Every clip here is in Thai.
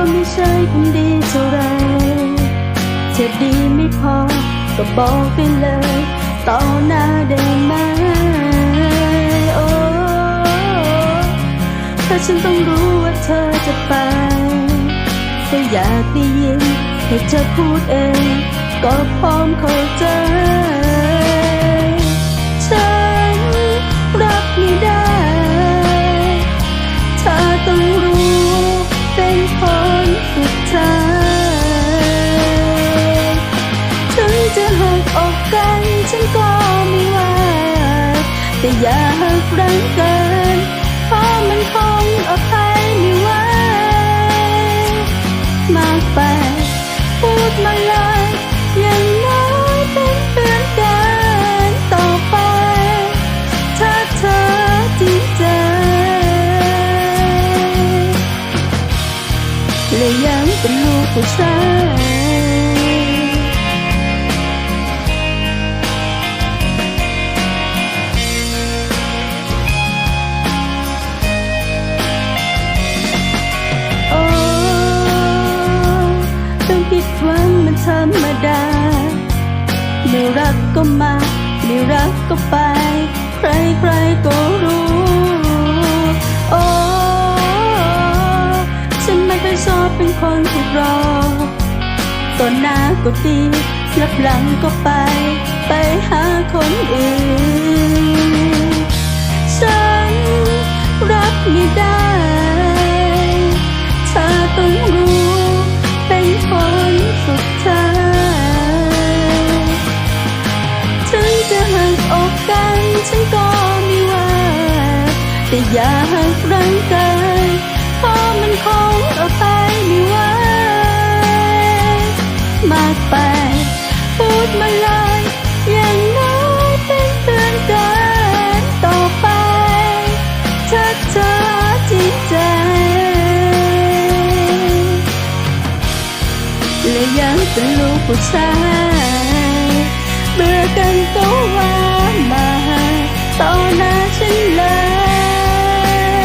ก็ไม่ใช่คนดีเท่าไรจะดีไม่พอ ก็บอกไปเลยต่อหน้าได้ไหมโอ้ถ้าฉันต้องรู้ว่าเธอจะไปก็อยากได้ยินให้เธอพูดเอง ก็พร้อมเข้าใจ แต่อย่าหักแรงเกินเพราะมันคงอภัยไม่ไหวมากไปพูดมาเลยอย่างน้อยเป็นเพื่อนกันต่อไป ถ้าเธอจริงใจและยังเป็นลูกผู้ชาย รักก็มา ไม่รักก็ไป ใครใครก็รู้ โอ้ฉันไม่เคยชอบเป็นคนที่รอตอนหน้าก็ดีรับหลังก็ไป ไปหาคนอื่น ฉันก็ไม่ว่า แต่อย่าห่างร่างกายเพราะมันคงเอาไปไม่ไหวมากไป พูดมาเลยอย่างน้อยเป็นเพื่อนกันต่อไปถ้าเธอจริงใจ และยังเป็นลูกผู้ชายเบื่อกันก็ว่ามา ต่อหน้าฉันเล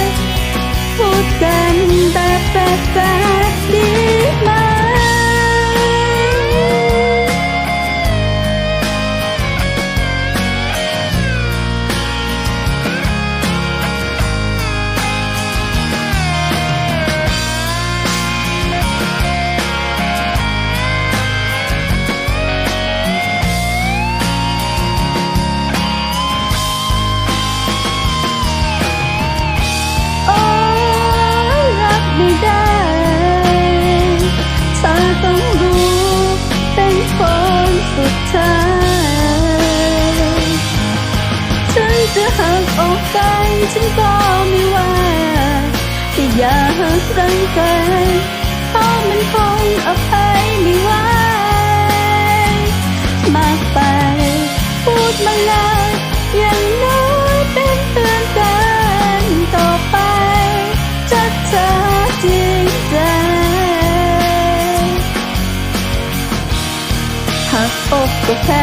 ยพูดกันแบบแบบแบบ ฉันก็ไม่ว่าแต่อยากร่างกายเพราะมันคงอภัยไม่ไหวมากไป พูดมาเลยอย่างน้อยเป็นเพื่อนกันต่อไปจะเธอจริงใจหากอกก็แค่